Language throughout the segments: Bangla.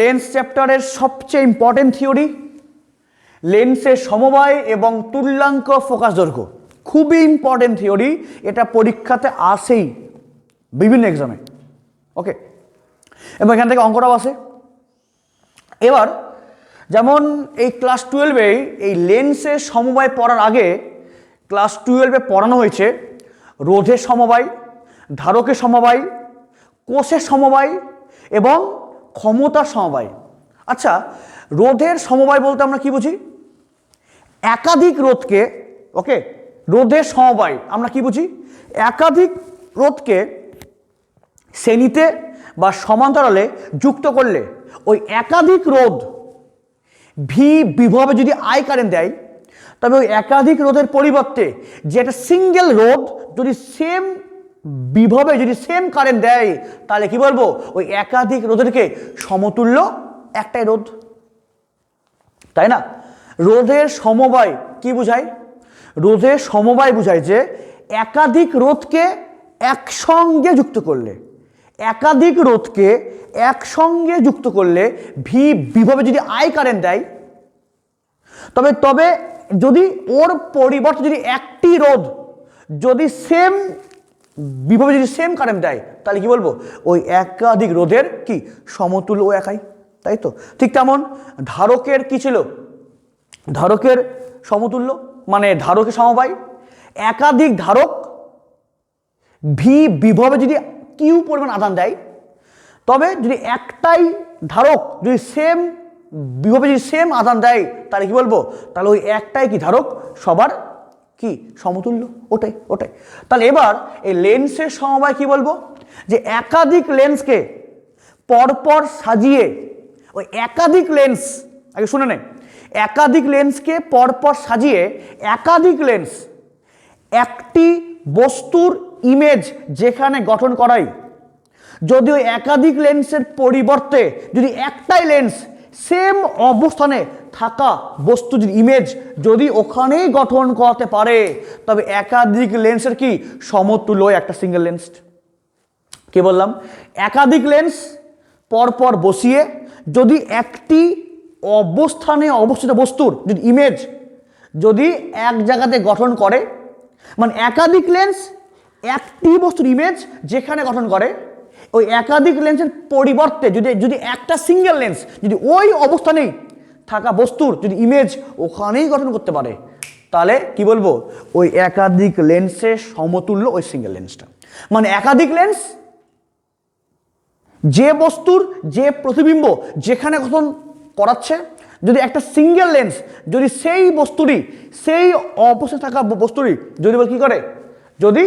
লেন্স চ্যাপ্টারের সবচেয়ে ইম্পর্টেন্ট থিওরি লেন্সের সমবায় এবং তুল্যাঙ্ক ফোকাস দৈর্ঘ্য। খুবই ইম্পর্টেন্ট থিওরি এটা পরীক্ষাতে আসেই বিভিন্ন এক্সামে ওকে এবং এখান থেকে অঙ্কটাও আসে। এবার, যেমন এই ক্লাস টুয়েলভে এই লেন্সের সমবায় পড়ার আগে ক্লাস টুয়েলভে পড়ানো হয়েছে রোধের সমবায়, ধারকের সমবায়, কোষের সমবায় এবং ক্ষমতার সমবায়। আচ্ছা রোধের সমবায় বলতে আমরা কি বুঝি? একাধিক রোধকে, ওকে, রোধের সমবায় আমরা কি বুঝি? একাধিক রোধকে শ্রেণীতে বা সমান্তরালে যুক্ত করলে ওই একাধিক রোধ ভি বিভবে যদি আই কারেন্ট দেয়, তবে ওই একাধিক রোধের পরিবর্তে যে একটা সিঙ্গেল রোধ যদি সেম বিভবে যদি সেম কারেন্ট দেয়, তাহলে কি বলব? ওই একাধিক রোধেরকে সমতুল্য একটাই রোধ। তাই না? রোধের সমবায় কি বোঝায়? রোধের সমবায় বোঝায় যে একাধিক রোধকে একসঙ্গে যুক্ত করলে, একাধিক রোধকে একসঙ্গে যুক্ত করলে ভি বিভবে যদি আই কারেন্ট দেয়, তবে তবে যদি ওর পরিবর্তে যদি একটি রোধ যদি সেম বিভবে যদি সেম কারেন্ট দেয়, তাহলে কি বলব? ওই একাধিক রোধের কি? সমতুল্য ও একাই, তাই তো? ঠিক তেমন ধারকের কি ছিল? ধারকের সমতুল্য মানে ধারকের সমবায়। একাধিক ধারক ভি বিভবে যদি কিউ পরিমাণ আদান দেয়, তবে যদি একটাই ধারক যদি সেম বিভবে যদি সেম আদান দেয়, তাহলে কি বলব? তাহলে ওই একটাই কি ধারক? সবার কি? সমতুল্য? ওটাই ওটাই। তাহলে এবার এই লেন্সের সমবায় কি বলব? যে একাধিক লেন্সকে পরপর সাজিয়ে, ওই একাধিক লেন্স আগে শুনে নেন একাধিক লেন্সকে পরপর সাজিয়ে একাধিক লেন্স একটি বস্তুর ইমেজ যেখানে গঠন করাই। যদি ওই একাধিক লেন্সের পরিবর্তে যদি একটাই লেন্স সেম অবস্থানে থাকা বস্তুর ইমেজ যদি ওখানেই গঠন করাতে পারে, তবে একাধিক লেন্সের কি সমতুল্য একটা সিঙ্গেল লেন্স কি বললাম? একাধিক লেন্স পরপর বসিয়ে যদি একটি অবস্থানে অবস্থিত বস্তুর যদি ইমেজ যদি এক জায়গাতে গঠন করে মানে একাধিক লেন্স একটি বস্তুর ইমেজ যেখানে গঠন করে ওই একাধিক লেন্সের পরিবর্তে যদি যদি একটা সিঙ্গেল লেন্স যদি ওই অবস্থানেই থাকা বস্তুর যদি ইমেজ ওখানেই গঠন করতে পারে, তাহলে কি বলব? ওই একাধিক লেন্সের সমতুল্য ওই সিঙ্গেল লেন্সটা মানে একাধিক লেন্স যে বস্তুর যে প্রতিবিম্ব যেখানে গঠন করাচ্ছে, যদি একটা সিঙ্গেল লেন্স যদি সেই বস্তুরই, সেই অবস্থায় থাকা বস্তুরই যদি বল কি করে? যদি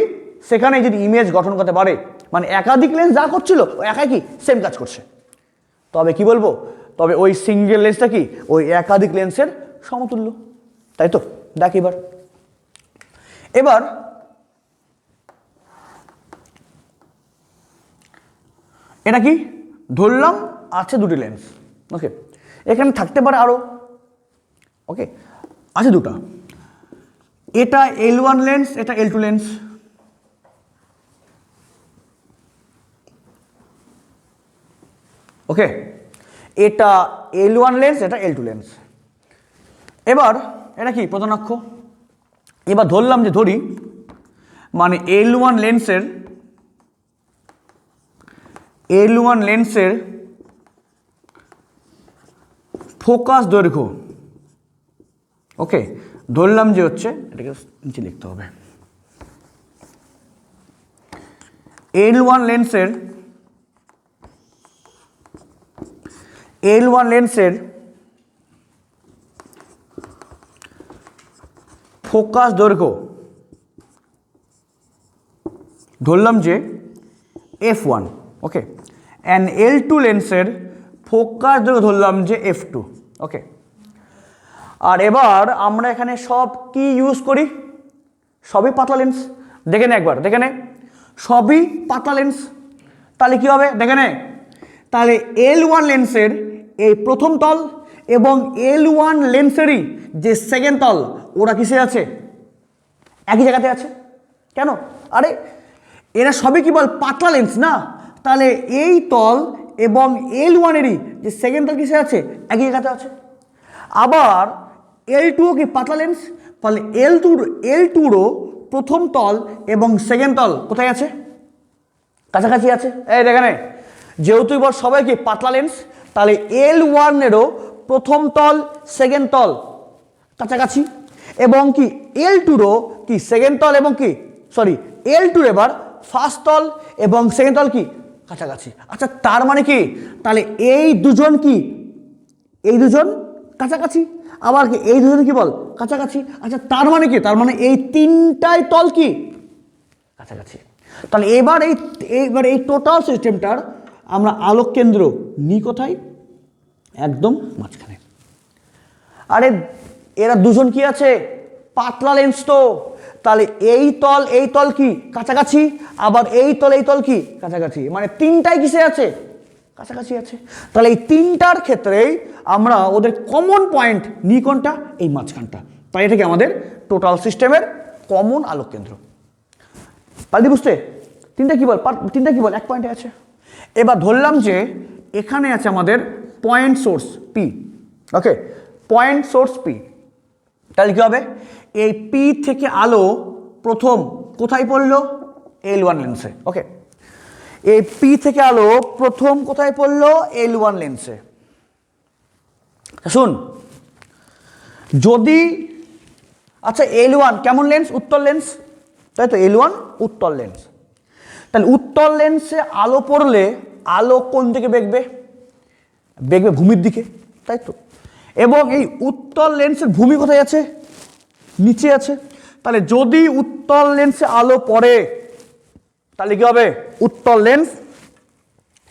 সেখানে যদি ইমেজ গঠন করতে পারে মানে একাধিক লেন্স যা করছিল একাই কি সেম কাজ করছে। তবে কি বলব? তবে ওই সিঙ্গেল লেন্সটা কি? ওই একাধিক লেন্সের সমতুল্য। তাই তো? দেখ এবার। এবার, এটা কি? ধরলাম আছে দুটি লেন্স ওকে এখানে থাকতে পারে আরও ওকে আছে দুটো। এটা এল ওয়ান লেন্স এটা এল টু লেন্স ওকে এটা এল ওয়ান লেন্স এটা এল টু লেন্স এবার, এটা কি? প্রধানাক্ষ? এবার ধরলাম যে ধরি মানে এল ওয়ান লেন্সের এল ওয়ান লেন্সের ফোকাস দৈর্ঘ্য। ওকে ধরলাম যে হচ্ছে, এটাকে নিচে লিখতে হবে। এল ওয়ান লেন্সের এল ওয়ান লেন্সের ফোকাস দৈর্ঘ্য ধরলাম যে F one okay and L two লেন্সের ফোকাস দৈর্ঘ্য ধরলাম যে এফ টু ওকে আর এবার আমরা এখানে সব কি ইউজ করি? সবই পাতলা লেন্স দেখে নে একবার, দেখে নে। সবই পাতলা লেন্স তাহলে কি হবে? দেখে নে। তাহলে এল ওয়ান লেন্সের এই প্রথম তল এবং এল ওয়ান লেন্সেরই যে সেকেন্ড তল, ওরা কিসে আছে? একই জায়গাতে আছে। কেন? আরে, এরা সবই কি বল পাতলা লেন্স না? তাহলে এই তল এবং এল ওয়ানেরই যে সেকেন্ড তল কিসে আছে? একই জায়গাতে আছে। আবার এল টুও কি পাতলা লেন্স তাহলে এল টুর এল টুরও প্রথম তল এবং সেকেন্ড তল কোথায় আছে? কাছাকাছি আছে। এই দেখেনে, যেহেতু এবার সবাই কি পাতলা লেন্স তাহলে এল ওয়ানেরও প্রথম তল সেকেন্ড তল কাছাকাছি। এবং কি এল টুরও কি সেকেন্ড তল এবং কি সরি এল টুর এবার ফার্স্ট তল এবং সেকেন্ড তল কি কাছাকাছি। আচ্ছা তার মানে কি? তাহলে এই দুজন কি? এই দুজন কাছাকাছি। আবার কি এই দুজন কি বল? কাছাকাছি। আচ্ছা তার মানে কি? তার মানে এই তিনটাই তল কি? কাছাকাছি। তাহলে এবার এই এইবার এই টোটাল সিস্টেমটার আমরা আলোক কেন্দ্র নিই কোথায়? একদম মাঝখানে। আরে, এরা দুজন কি আছে? পাতলা লেন্স তো। তাহলে এই তল এই তল কি? কাছাকাছি? আবার এই তল এই তল কি? কাছাকাছি। মানে তিনটাই কিসে আছে? কাছাকাছি আছে। তাহলে এই তিনটার ক্ষেত্রেই আমরা ওদের কমন পয়েন্ট নিই কোনটা? এই মাঝখানটা। তাই এটাকে আমাদের টোটাল সিস্টেমের কমন আলোক কেন্দ্র পাল্টি বুঝতে? তিনটা কি বল? তিনটা কি বল? এক পয়েন্টে আছে। এবার ধরলাম যে এখানে আছে আমাদের point source P okay point source P তাহলে কি হবে? এই পি থেকে আলো প্রথম কোথায় পড়ল? এল ওয়ান লেন্সে ওকে এই পি থেকে আলো প্রথম কোথায় পড়ল? এল ওয়ান লেন্সে শুন যদি আচ্ছা এল ওয়ান কেমন লেন্স উত্তর লেন্স তাই তো এল ওয়ান উত্তর লেন্স তাহলে উত্তর লেন্সে আলো পড়লে, আলো কোন দিকে বেগবে? বেগবে ভূমির দিকে, তাই তো? এবং এই উত্তর লেন্সের ভূমি কোথায় আছে? নিচে আছে। তাহলে যদি উত্তর লেন্সে আলো পড়ে, তাহলে কি হবে? উত্তর লেন্স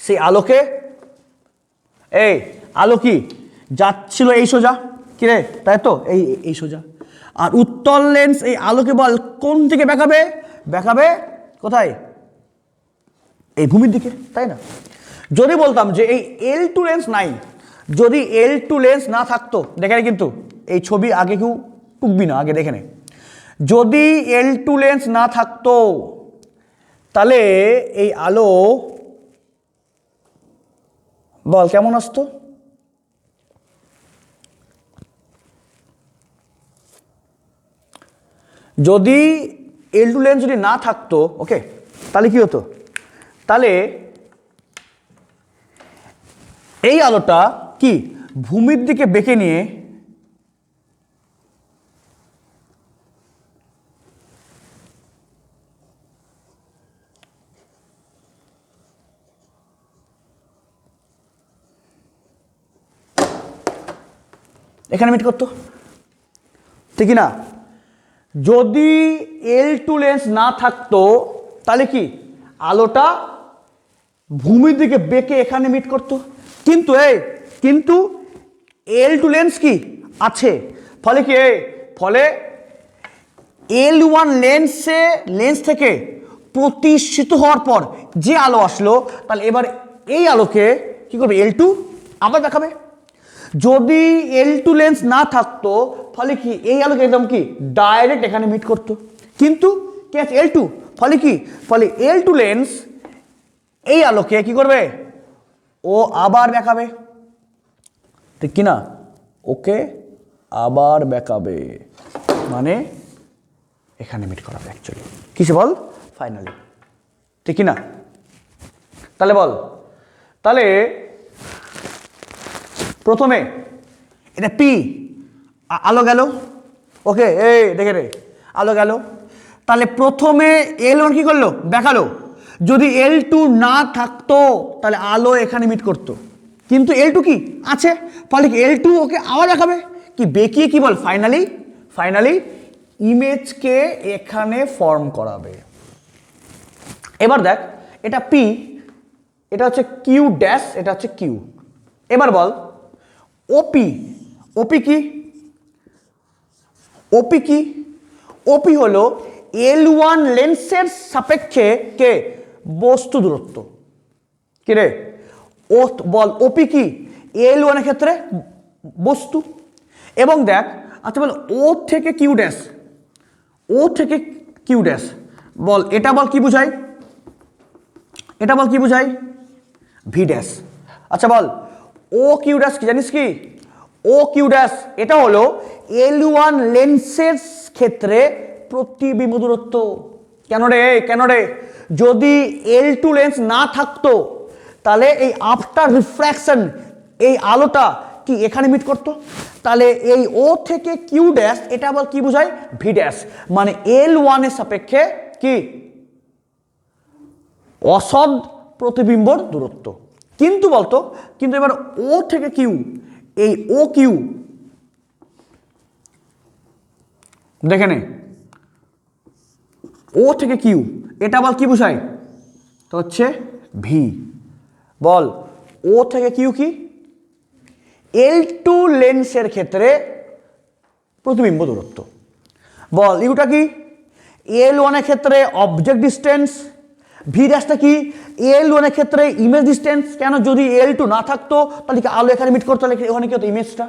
সেই আলোকে, এই আলো কি? যাচ্ছিল এই সোজা। কি রে? তাই তো? এই এই সোজা। আর উত্তর লেন্স এই আলোকে বল কোন দিকে বেঁকাবে বেঁকাবে কোথায়? এই ভূমির দিকে, তাই না? যদি বলতাম যে এই এল টু লেন্স নাই, যদি এল টু লেন্স না থাকতো দেখে কিন্তু, এই ছবি আগে কেউ টুকবি না, আগে দেখে নে। যদি এল টু লেন্স না থাকতো, তাহলে এই আলো, বল, কেমন আসতো? যদি এল টু লেন্স যদি না থাকতো ওকে তাহলে কি হতো? তাহলে এই আলোটা কি? ভূমির দিকে বেঁকে নিয়ে এখানে মিট করতো। ঠিক না যদি এল টু লেন্স না থাকতো, তাহলে কি? আলোটা ভূমির দিকে বেঁকে এখানে মিট করতো। কিন্তু এই, কিন্তু এল টু লেন্স কি? আছে। ফলে কি ফলে এল ওয়ান লেন্সে লেন্স থেকে প্রতিষ্ঠিত হওয়ার পর যে আলো আসলো, তাহলে এবার এই আলোকে কি করবে? এল টু আবার দেখাবে। যদি এল টু লেন্স না থাকতো, ফলে কি এই আলোকে একদম কি? ডাইরেক্ট এখানে মিট করতো। কিন্তু কি আছে? এল টু ফলে কি? ফলে এল টু লেন্স এই আলোকে কি করবে? ও আবার বেঁকাবে ঠিক কি না ওকে আবার বেঁকাবে মানে এখানে মিট করাবে অ্যাকচুয়ালি কিসে বল? ফাইনালি ঠিক না তাহলে বল। তাহলে প্রথমে এটা পি আলো গেল। ওকে, এই দেখে রে আলো গেল। তাহলে প্রথমে এল কী করল? দেখাল। যদি এল টু না থাকতো, তাহলে আলো এখানে মিট করতো। কিন্তু এল টু কি? আছে। ফলে কি এল টু ওকে আবার দেখাবে? কি বেঁকিয়ে কি বল? ফাইনালি ফাইনালি ইমেজকে এখানে ফর্ম করাবে। এবার দেখ, এটা পি এটা হচ্ছে কিউ ড্যাশ এটা হচ্ছে কিউ এবার বল ওপি ওপি কি? ওপি কি? ওপি হলো এল ওয়ান লেন্সের সাপেক্ষে কে? বস্তু দূরত্ব। কি রে ও বল, ওপি কি? এল ওয়ানের ক্ষেত্রে বস্তু। এবং দেখ আচ্ছা বল ও থেকে কিউ ড্যাশ। ও থেকে কিউ ড্যাশ। বল, এটা বল কি বুঝায়? এটা বল কি বুঝায়? V dash. আচ্ছা বল, ও কিউ ড্যাশ কি জানিস কি? ও কিউ ড্যাশ, এটা হলো এল ওয়ান লেন্সের ক্ষেত্রে প্রতিবিম্ব দূরত্ব। কেন রে? কেন রে? যদি এল টু লেন্স না থাকতো, তাহলে এই আফটার রিফ্র্যাকশন এই আলোটা কি এখানে মিট করতো? তাহলে এই ও থেকে কিউ ড্যাশ এটা আবার কি বোঝায়? ভি ড্যাশ মানে এল ওয়ানের সাপেক্ষে কি? অসদ প্রতিবিম্বর দূরত্ব। কিন্তু বলতো, কিন্তু এবার ও থেকে কিউ এই ও কিউ দেখে নে। ও থেকে কিউ এটা বল কি বোঝায়? তো হচ্ছে ভি বল ও থেকে কিউ কি? এল টু লেন্সের ক্ষেত্রে প্রতিবিম্ব দূরত্ব। বল ইউটা কি? এল ওয়ানের ক্ষেত্রে অবজেক্ট ডিস্টেন্স ভি ড্যাশটা কি? এল ওয়ানের ক্ষেত্রে ইমেজ ডিস্টেন্স কেন যদি এল টু না থাকতো, তাহলে কি আলো এখানে মিট করতে? তাহলে ওখানে কি হতো ইমেজটা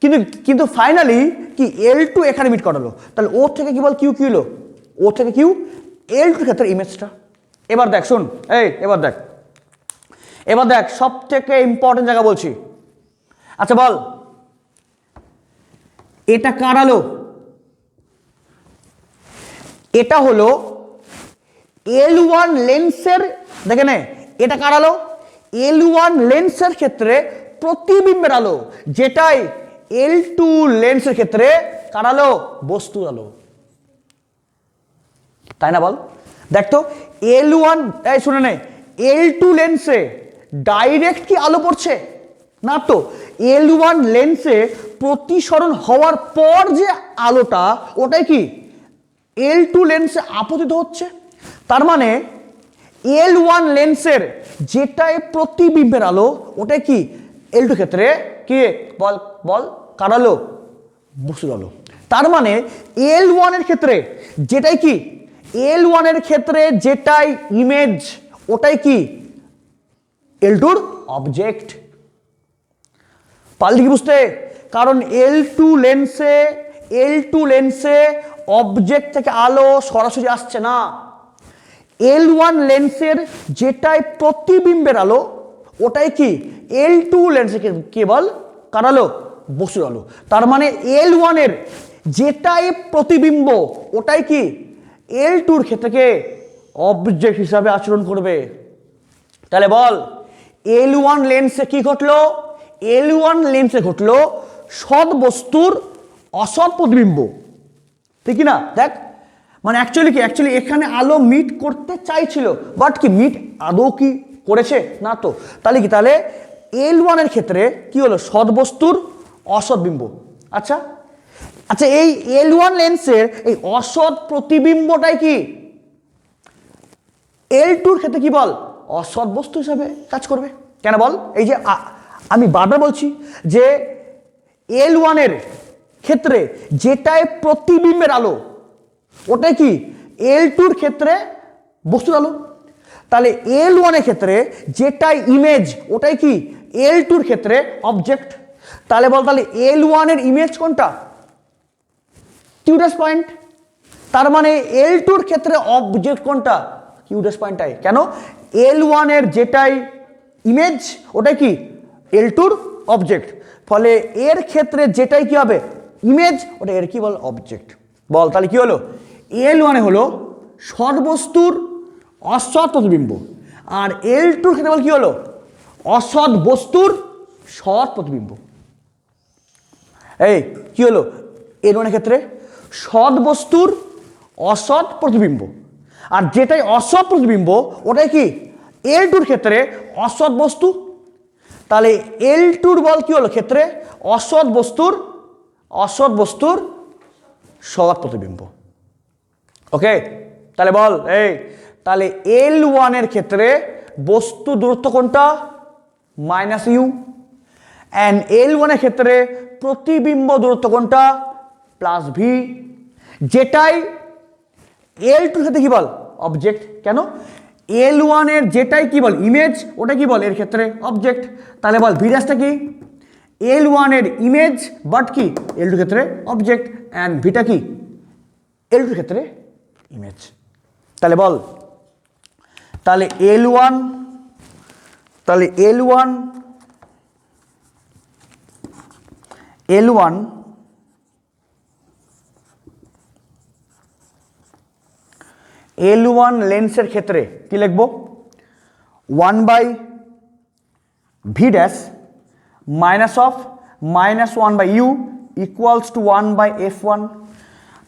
কিন্তু কিন্তু ফাইনালি কি এল টু এখানে মিট করালো? তাহলে ও থেকে কি বল কিউ কি হলো ও থেকে কিউ এল টুর ক্ষেত্রে ইমেজটা এবার দেখ, শুন, এই, এবার দেখ। এবার দেখ সব থেকে ইম্পর্টেন্ট জায়গা বলছি। আচ্ছা বল। এটা কার আলো? এটা হলো এল ওয়ান লেন্সের দেখে নে, এটা কার এল ওয়ান লেন্সের ক্ষেত্রে প্রতিবিম্বের আলো, যেটাই এল টু লেন্সের ক্ষেত্রে কার বস্তুর আলো। তাই না বল? দেখ তো এল ওয়ান এই শুনে নে এল টু লেন্সে ডাইরেক্ট কি আলো পড়ছে? না তো এল ওয়ান লেন্সে প্রতিসরণ হওয়ার পর যে আলোটা, ওটাই কি? এল টু লেন্সে আপতিত হচ্ছে। তার মানে এল ওয়ান লেন্সের যেটাই প্রতিবিম্বের আলো, ওটাই কি? এল টু ক্ষেত্রে কি? বল বল, কার আলো? বস্তুর আলো। তার মানে এল ওয়ানের ক্ষেত্রে যেটাই কি? এল ওয়ানের ক্ষেত্রে যেটাই ইমেজ ওটাই কি? এল টুর অবজেক্ট পারলি কি বুঝতে? কারণ এল টু লেন্সে এল টু লেন্সে অবজেক্ট থেকে আলো সরাসরি আসছে না। এল ওয়ান লেন্সের যেটাই প্রতিবিম্বের আলো, ওটাই কি? এল টু লেন্সে কেবল কার আলো বস্তুর আলো। তার মানে এল ওয়ানের যেটাই প্রতিবিম্ব, ওটাই কি? এল টুর ক্ষেত্রে অবজেক্ট হিসাবে আচরণ করবে। তাহলে বল এল ওয়ান লেন্সে কি ঘটলো? এল ওয়ান লেন্সে ঘটলো সৎ বস্তুর অসৎ প্রতিবিম্ব। ঠিক না দেখ মানে অ্যাকচুয়ালি কি অ্যাকচুয়ালি এখানে আলো মিট করতে চাইছিল বাট কি মিট আদৌ কি করেছে? না তো। তাহলে কি, তাহলে এল ওয়ানের ক্ষেত্রে কি হলো? সৎ বস্তুর অসৎ বিম্ব। আচ্ছা আচ্ছা এই এল ওয়ান লেন্সের এই অসৎ প্রতিবিম্বটাই কি? এল টুর ক্ষেত্রে কি বল? অসৎ বস্তু হিসাবে কাজ করবে। কেন বল? এই যে আমি বারবার বলছি যে এল ওয়ানের ক্ষেত্রে যেটাই প্রতিবিম্বের আলো, ওটাই কি? এল টুর ক্ষেত্রে বস্তুর আলো। তাহলে এল ওয়ানের ক্ষেত্রে যেটাই ইমেজ ওটাই কি? এল টুর ক্ষেত্রে অবজেক্ট তাহলে বল, তাহলে এল ওয়ানের ইমেজ কোনটা? কিউডাস পয়েন্ট তার মানে এল টুর ক্ষেত্রে অবজেক্ট কোনটা? কিউডাস পয়েন্টটাই কেন? এল ওয়ানের যেটাই ইমেজ ওটাই কি? এল টুর অবজেক্ট ফলে এর ক্ষেত্রে যেটাই কি হবে? ইমেজ ওটা এর কি বল? অবজেক্ট বল, তাহলে কি হলো? এল ওয়ানে হলো সর্বস্তুর অসৎ প্রতিবিম্ব। আর এল টুর ক্ষেত্রে বল কি হলো? অসৎ বস্তুর সৎ প্রতিবিম্ব। এই, কি হলো? এর ওয়ানের ক্ষেত্রে সৎ বস্তুর অসৎ প্রতিবিম্ব। আর যেটাই অসৎ প্রতিবিম্ব, ওটাই কি? এল টুর ক্ষেত্রে অসৎ বস্তু। তাহলে এল টুর বল কি হলো ক্ষেত্রে? অসৎ বস্তুর অসৎ বস্তুর সৎ প্রতিবিম্ব। ওকে? তাহলে বল, এই। তাহলে এল ওয়ানের ক্ষেত্রে বস্তু দূরত্ব কোনটা? মাইনাস ইউ অ্যান্ড এল ওয়ানের ক্ষেত্রে প্রতিবিম্ব দূরত্ব কোনটা? প্লাস ভি যেটাই এল টুর সাথে কী বল? অবজেক্ট কেন? এল ওয়ানের যেটাই কি বল? ইমেজ ওটা কি বল? এর ক্ষেত্রে অবজেক্ট তাহলে বল ভি ভিডাসটা কি? এল ওয়ানের ইমেজ বাট কি? এল টুর ক্ষেত্রে অবজেক্ট অ্যান্ড ভিটা কি? এল টুর ক্ষেত্রে ইমেজ তাহলে বল, তাহলে এল ওয়ান তাহলে L one L one L one লেন্সের ক্ষেত্রে কি লিখব? One by V dash minus of minus one by U equals to one by F one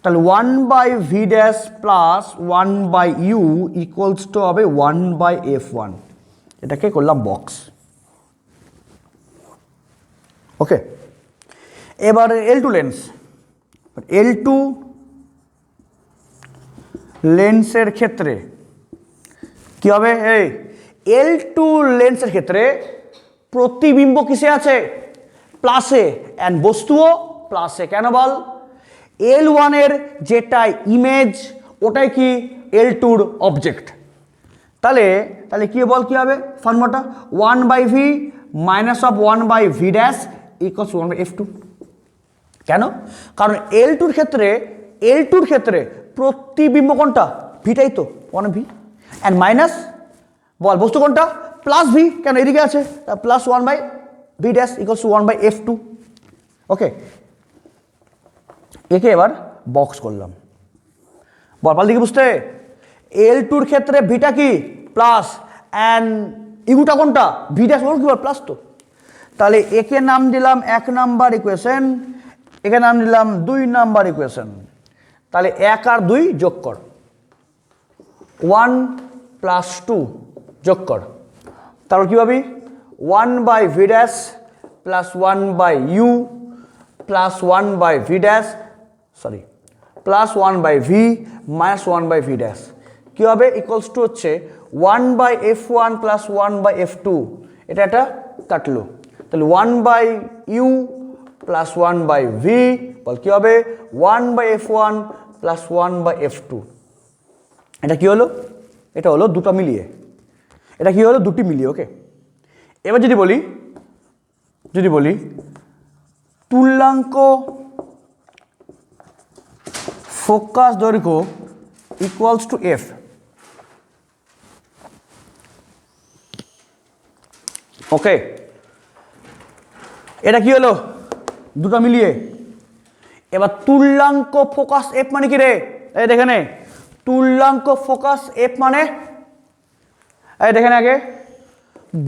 তাহলে one by V dash plus one by U equals to হবে ওয়ান বাই এফ ওয়ান এটাকে করলাম বক্স ওকে এবার L two lens L two লেন্সের ক্ষেত্রে। কি হবে? এই এল টু লেন্সের ক্ষেত্রে প্রতিবিম্ব কিসে আছে? প্লাসে অ্যান্ড বস্তুও প্লাসে কেন বল? এল ওয়ানের যেটা ইমেজ ওটাই কি এল টুর অবজেক্ট তাহলে তাহলে কি বল কি হবে? ফর্মুলাটা one by V minus of one by V dash equals one F two কেন? কারণ এল টুর ক্ষেত্রে এল টুর ক্ষেত্রে প্রতিবিম্ব কোনটা ভিটাই তো ওয়ান ভি অ্যান্ড মাইনাস বল, বস্তু কোনটা প্লাস ভি কেন এদিকে আছে? Plus one by V dash two one by F two okay একে এবার বক্স করলাম। বল, পাল দিকে বুঝতে? এল টুর ক্ষেত্রে ভিটা কি? প্লাস অ্যান্ড ইগুটা কোনটা ভি ড্যাশ ওর কি প্লাস তো। তাহলে একে নাম দিলাম এক নাম্বার ইকুয়েশন একে নাম দিলাম দুই নাম্বার ইকুয়েশন তাহলে এক আর দুই যোগ কর। ওয়ান প্লাস টু যোগ কর। তারপর কী পাবি? One by V dash plus one by U plus one by V dash sorry plus one by V minus one by V dash কী হবে? ইকুয়ালস টু হচ্ছে one by F one plus one by F two এটা একটা কাটলো। তাহলে one by U plus one by V বল কী হবে? One by F one plus one by F two এটা কি হলো? এটা হলো দুটো মিলিয়ে। এটা কি হলো? দুটি মিলিয়ে ওকে এবার যদি বলি যদি বলি, তুল্যাঙ্ক ফোকাস দৈর্ঘ্য ইকুয়ালস টু এফ ওকে এটা কি হলো? দুটো মিলিয়ে। এবার তুল্যাঙ্ক ফোকাস এফ মানে কি রে? এই দেখে নে তুল্যাঙ্ক ফোকাস এফ মানে? এই দেখেন আগে।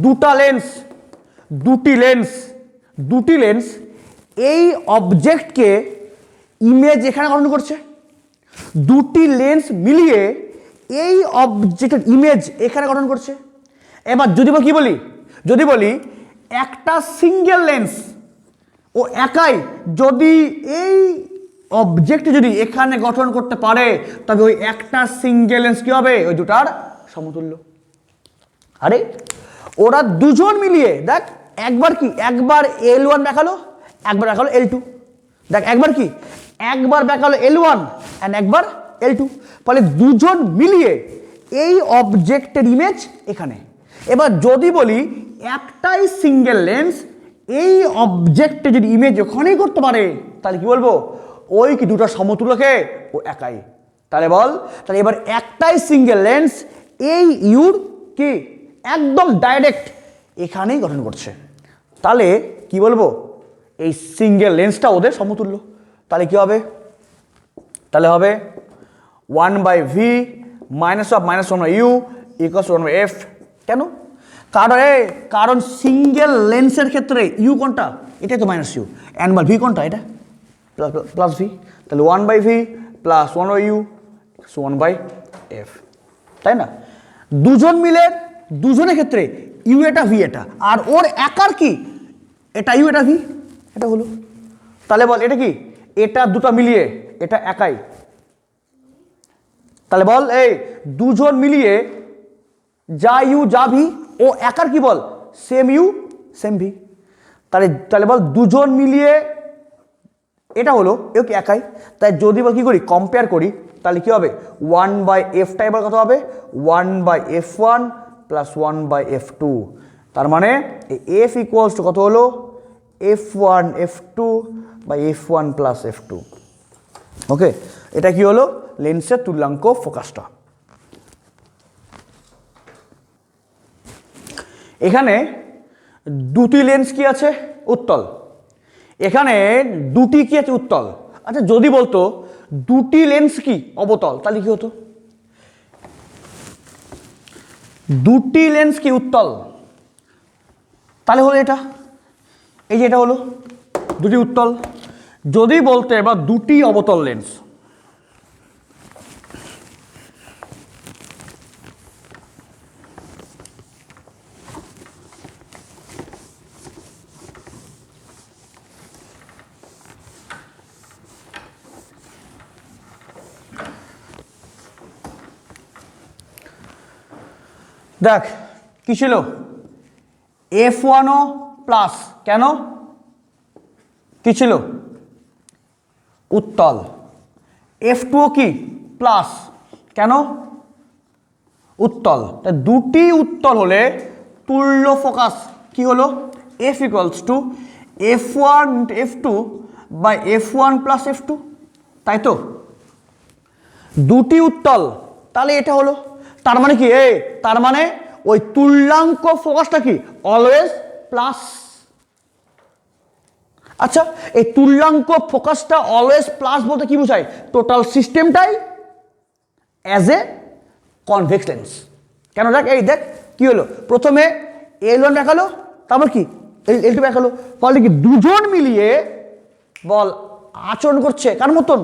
দুটা লেন্স দুটি লেন্স দুটি লেন্স এই অবজেক্টকে ইমেজ এখানে গঠন করছে। দুটি লেন্স মিলিয়ে এই অবজেক্টের ইমেজ এখানে গঠন করছে। এবার যদি বা কি বলি? যদি বলি, একটা সিঙ্গেল লেন্স ও একাই, যদি এই অবজেক্ট যদি এখানে গঠন করতে পারে, তবে ওই একটা সিঙ্গেল লেন্স কী হবে? ওই দুটার সমতুল্য। আরে, ওরা দুজন মিলিয়ে, দেখ, একবার কি, একবার এল ওয়ান দেখাল, একবার দেখাল এল টু দেখ, একবার কি, একবার দেখাল এল ওয়ান অ্যান্ড একবার এল টু ফলে দুজন মিলিয়ে এই অবজেক্টের ইমেজ এখানে। এবার যদি বলি, একটাই সিঙ্গেল লেন্স এই অবজেক্টে যদি ইমেজ ওখানেই করতে পারে, তাহলে কি বলব? ওই কি দুটো সমতুলকে ও একাই। তাহলে বল, তাহলে এবার একটাই সিঙ্গেল লেন্স এই ইউর কি? একদম ডাইরেক্ট এখানেই গঠন করছে। তাহলে কি বলব? এই সিঙ্গেল লেন্সটা ওদের সমতুল্য। তাহলে কি হবে? তাহলে হবে one by V minus of minus one by U equals one by F কেন? কারণ এ কারণ সিঙ্গেল লেন্সের ক্ষেত্রে ইউ কোনটা? এটাই তো মাইনাস ইউ অ্যান্ড ভি কোনটা এটা? প্লাস ভি তাহলে one by V plus one by U one by F তাই না? দুজন মিলে, দুজনের ক্ষেত্রে ইউ এটা ভি এটা। আর ওর একার কি? এটা ইউ এটা ভি এটা হলো। তাহলে বল, এটা কি? এটা দুটা মিলিয়ে, এটা একাই। তাহলে বল, এই, দুজন মিলিয়ে যা ইউ, যা ভি, ও একার কি বল? Same U same V. তাহলে তাহলে বল দুজন মিলিয়ে এটা হলো, এও কি একাই? তাই যদি বা কী করি? কম্পেয়ার করি, তাহলে কী হবে? ওয়ান বাই এফটা এবার কত হবে? One by F one plus one by F two তার মানে এফ ইকুয়ালস টু কত হলো? F one F two by F one plus F two okay এটা কি হলো? লেন্সের তুল্যাঙ্ক ফোকাসটা এখানে দুটি লেন্স কি আছে? উত্তল। এখানে দুটি কি আছে? উত্তল। আচ্ছা যদি বলতো দুটি লেন্স কি? অবতল, তাহলে কি হতো? দুটি লেন্স কি উত্তল? তাহলে হলো এটা। এই যে এটা হলো, দুটি উত্তল। যদি বলতে এবার দুটি অবতল লেন্স দেখ, কি ছিল? এফ ওয়ানও প্লাস কেন? কি ছিল? উত্তল। এফ টুও কি? প্লাস কেন? উত্তল। তা দুটি উত্তল হলে তুল্য ফোকাস কি হলো? F equals to F one F two by F one plus F two তাই তো? দুটি উত্তল, তাহলে এটা হলো তার মানে কি? এ তার মানে ওই তুল্যাঙ্ক ফোকাসটা কি? অলওয়েজ প্লাস আচ্ছা এই তুল্যাঙ্ক ফোকাসটা অলওয়েজ প্লাস বলতে কি বোঝায়? টোটাল সিস্টেমটাই অ্যাজ এ কনভেক্স লেন্স কেন দেখ? এই দেখ, কি হলো? প্রথমে এল ওয়ান দেখাল, তারপর কি? এল টু দেখাল। ফলে কি দুজন মিলিয়ে বল আচরণ করছে। কার মতন?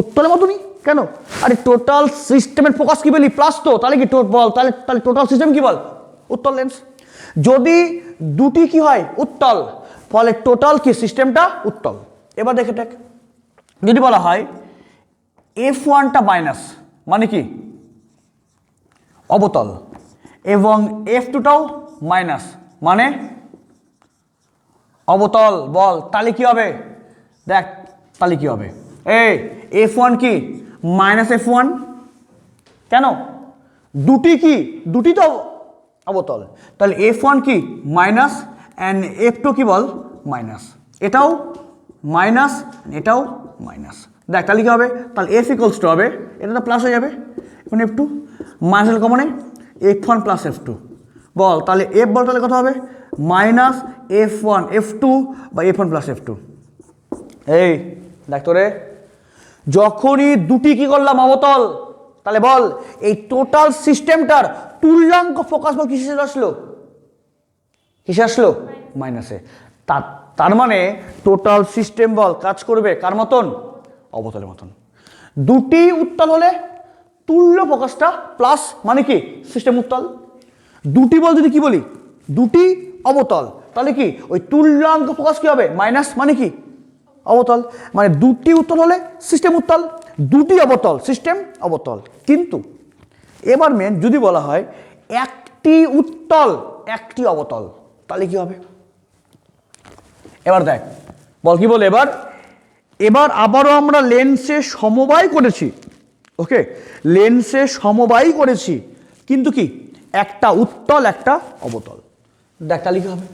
উত্তরের মতনই। কেন? আরে টোটাল সিস্টেমের ফোকাস কি বলি? প্লাস তো, তাহলে কি বল, তাহলে তাহলে টোটাল সিস্টেম কি বল? উত্তল লেন্স যদি দুটি কি হয়? উত্তল। ফলে টোটাল কি? সিস্টেমটা উত্তল। এবার দেখে দেখ। যদি বলা হয় এফ ওয়ানটা মাইনাস মানে কি? অবতল। এবং এফ টুটাও মাইনাস মানে অবতল। বল, তাহলে কি হবে? দেখ, তাহলে কি হবে? এই এফ ওয়ান কি? Minus F one. কেন? দুটি কি? দুটি তো অবতল। তাহলে এফ ওয়ান কি? মাইনাস অ্যান্ড এফ টু কি বল? মাইনাস। এটাও মাইনাস এটাও মাইনাস। দেখ, তাহলে কি হবে? তাহলে এফ ইকলস টু হবে। এটা তো প্লাস হয়ে যাবে। এখন F two minus কমনে F one plus F two. বল, তাহলে এফ বল তাহলে কত হবে? Minus F one, F two বা F one plus F two. এই, দেখ তোরে। যখনই দুটি কি করলাম, অবতল? তাহলে বল, এই টোটাল সিস্টেমটার তুল্যাঙ্ক ফোকাস বল কিসে আসলো? কিসে আসলো? মাইনাসে তার তার মানে টোটাল সিস্টেম বল কাজ করবে কার মতন? অবতলের মতন। দুটি উত্তল হলে তুল্য ফোকাসটা প্লাস মানে কি? সিস্টেম উত্তল। দুটি বল যদি কি বলি? দুটি অবতল। তাহলে কি? ওই তুল্যাঙ্ক ফোকাস কি হবে? মাইনাস মানে কি? অবতল। মানে দুটি উত্তল হলে সিস্টেম উত্তল, দুটি অবতল সিস্টেম অবতল। কিন্তু এবার মেন যদি বলা হয়, একটি উত্তল, একটি অবতল, তাহলে কি হবে? এবার দেখ, বল কি বল এবার? এবার আবারও আমরা লেন্সে সমবায় করেছি ওকে লেন্সে সমবায় করেছি, কিন্তু কি? একটা উত্তল, একটা অবতল। দেখ তাহলে কি হবে?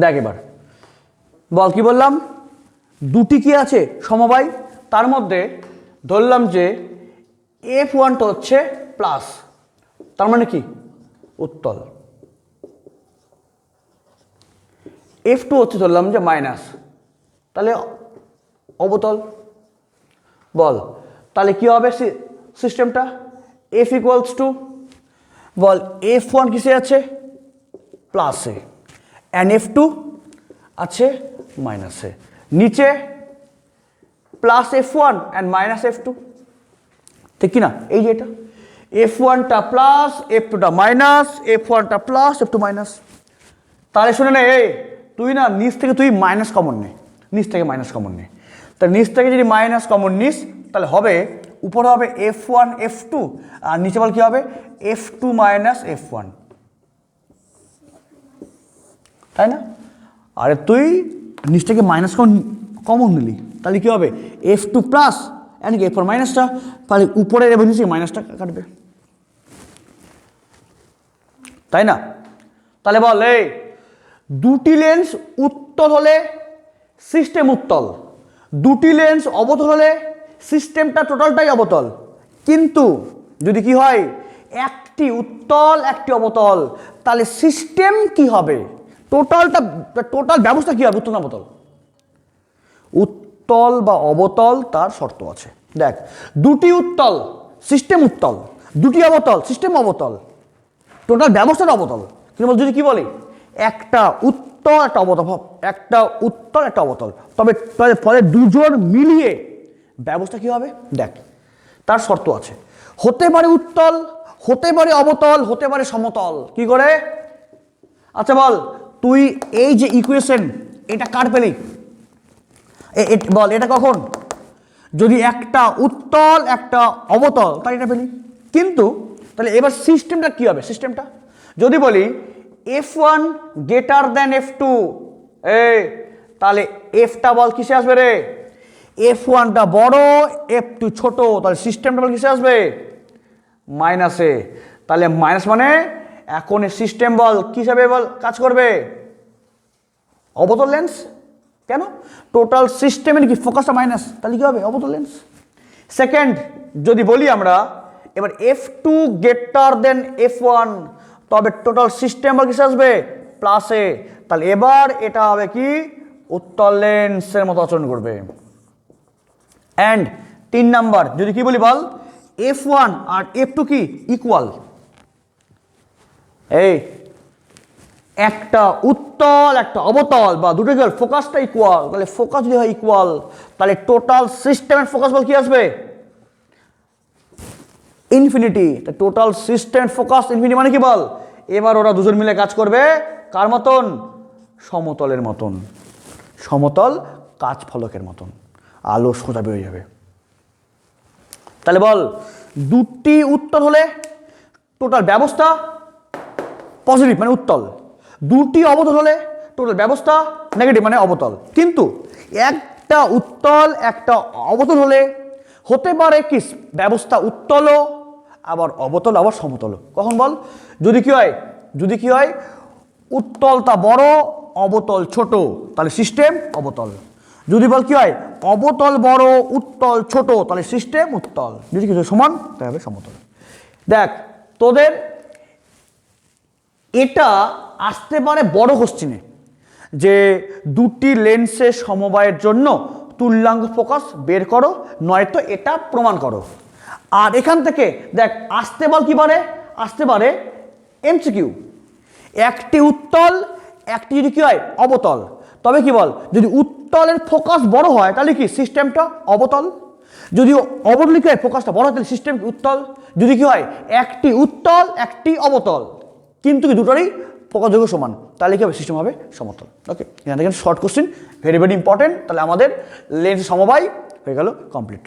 দেখ এবার। বল, কি বললাম? দুটি কি আছে সমবায়? তার মধ্যে ধরলাম যে এফ ওয়ানটা হচ্ছে প্লাস তার মানে কি? উত্তল। এফ টু হচ্ছে ধরলাম যে মাইনাস তাহলে অবতল। বল, তাহলে কি হবে সিস্টেমটা এফ ইকুয়ালস টু বল এফ ওয়ান কিসে আছে? প্লাসে অ্যান্ড এফ টু আছে মাইনাসে নিচে plus F one and minus F two ঠিক না এই যে এটা। এফ ওয়ানটা প্লাস এফ টুটা মাইনাস এফ ওয়ানটা প্লাস এফ টু মাইনাস তাহলে শুনে নে, এই, তুই না নিচ থেকে তুই মাইনাস কমন নে। নিচ থেকে মাইনাস কমন নে। তা নিচ থেকে যদি মাইনাস কমন নিস, তাহলে হবে, উপরে হবে এফ ওয়ান এফ টু আর নিচে বল কি হবে? F two minus F one তাই না? আরে তুই নিচ থেকে মাইনাস কম কমন নিলি। তাহলে কী হবে? F two plus and F four মাইনাসটা তাহলে উপরের এবং নিচে মাইনাসটা কাটবে। তাই না? তাহলে বল, এই দুটি লেন্স উত্তল হলে সিস্টেম উত্তল। দুটি লেন্স অবতল হলে সিস্টেমটা টোটালটাই অবতল। কিন্তু যদি কি হয়, একটি উত্তল, একটি অবতল, তাহলে সিস্টেম কি হবে? টোটালটা, টোটাল ব্যবস্থা কী হবে? উত্তল না অবতল? উত্তল বা অবতল তার শর্ত আছে। দেখ, দুটি উত্তল সিস্টেম উত্তল, দুটি অবতল সিস্টেম অবতল, টোটাল ব্যবস্থাটা অবতল। কিন্তু বল, যদি কি বলে? একটা উত্তল, একটা অবতল একটা উত্তল, একটা অবতল। তবে ফলে দুজন মিলিয়ে ব্যবস্থা কী হবে? দেখ, তার শর্ত আছে। হতে পারে উত্তল, হতে পারে অবতল, হতে পারে সমতল। কি করে? আচ্ছা বল তুই এই যে ইকুয়েশন এটা কার পেলি? বল, এটা কখন? যদি একটা উত্তল, একটা অবতল, তাহলে এটা পেলি। কিন্তু, তাহলে এবার সিস্টেমটা কি হবে? সিস্টেমটা যদি বলি F one greater than F two এ, তাহলে এফটা বল কিসে আসবে রে? এফ ওয়ানটা বড় এফ টু ছোট, তাহলে সিস্টেমটা বল কিসে আসবে? মাইনাসে তাহলে মাইনাস মানে এখন সিস্টেম বল, কি হিসাবে বল, কাজ করবে? অবতল লেন্স কেন? টোটাল সিস্টেমের কি ফোকাসটা মাইনাস তাহলে কি হবে? অবতল লেন্স সেকেন্ড যদি বলি আমরা, এবার F two greater then F one তবে টোটাল সিস্টেম আর কিসে আসবে? প্লাসে তাহলে এবার এটা হবে কি? উত্তল লেন্সের মতো আচরণ করবে। অ্যান্ড তিন নাম্বার যদি কি বলি বল? এফ ওয়ান আর এফ টু কি? ইকুয়াল এই, একটা উত্তল, একটা অবতল, বা দুটো গেল ফোকাসটা ইকুয়াল তাহলে ফোকাস যদি হয় ইকুয়াল তাহলে টোটাল সিস্টেমের ফোকাস বল কি আসবে? Infinity total system focus infinity মানে কি বল? এবার ওরা দুজন মিলে কাজ করবে কার মতন? সমতলের মতন। সমতল কাজ ফলকের মতন। আলো সোজা বেরিয়ে যাবে। তাহলে বল, দুটি উত্তর হলে টোটাল ব্যবস্থা পজিটিভ মানে উত্তল। দুটি অবতল হলে টোটাল ব্যবস্থা নেগেটিভ মানে অবতল। কিন্তু একটা উত্তল, একটা অবতল হলে হতে পারে কি, ব্যবস্থা উত্তলও আবার অবতল, আবার সমতল। কখন বল? যদি কি হয়, যদি কি হয়, উত্তলটা বড়, অবতল ছোট। তাহলে সিস্টেম অবতল। যদি বল কি হয়, অবতল বড়, উত্তল ছোট, তাহলে সিস্টেম উত্তল। যদি কিছু সমান, তাহলে সমতল। দেখ, তোদের এটা আসতে পারে বড় কোশ্চিনে যে দুটি লেন্সের সমবায়ের জন্য তুল্যাঙ্গ ফোকাস বের করো, নয়তো এটা প্রমাণ করো। আর এখান থেকে দেখ, আসতে বল কী পারে? আসতে পারে এমসিকিউ একটি উত্তল, একটি যদি কী হয়, অবতল। তবে কি বল, যদি উত্তলের ফোকাস বড় হয়, তাহলে কি সিস্টেমটা অবতল? যদি অবতল কি হয় ফোকাসটা বড় হয়, তাহলে সিস্টেম উত্তল? যদি কি হয়, একটি উত্তল, একটি অবতল। কিন্তু কি দুটোরই পকাযোগ্য সমান? তাহলে কি হবে সিস্টেম হবে সমর্থন। ওকে এখান থেকে short question very very important তাহলে আমাদের লেন্স সমবায় হয়ে গেল কমপ্লিট